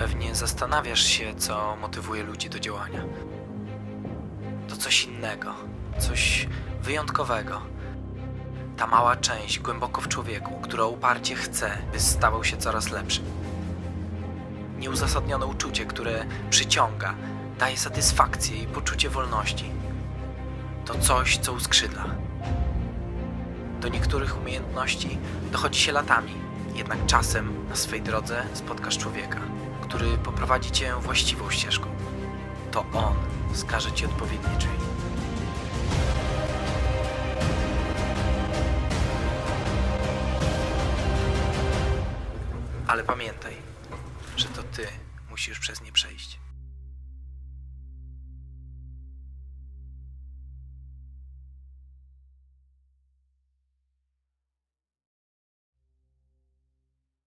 Pewnie zastanawiasz się, co motywuje ludzi do działania. To coś innego, coś wyjątkowego. Ta mała część głęboko w człowieku, która uparcie chce, by stawał się coraz lepszy. Nieuzasadnione uczucie, które przyciąga, daje satysfakcję i poczucie wolności. To coś, co uskrzydla. Do niektórych umiejętności dochodzi się latami, jednak czasem na swej drodze spotkasz człowieka, który poprowadzi cię właściwą ścieżką. To on wskaże ci odpowiednie drzwi. Ale pamiętaj, że to ty musisz przez nie przejść.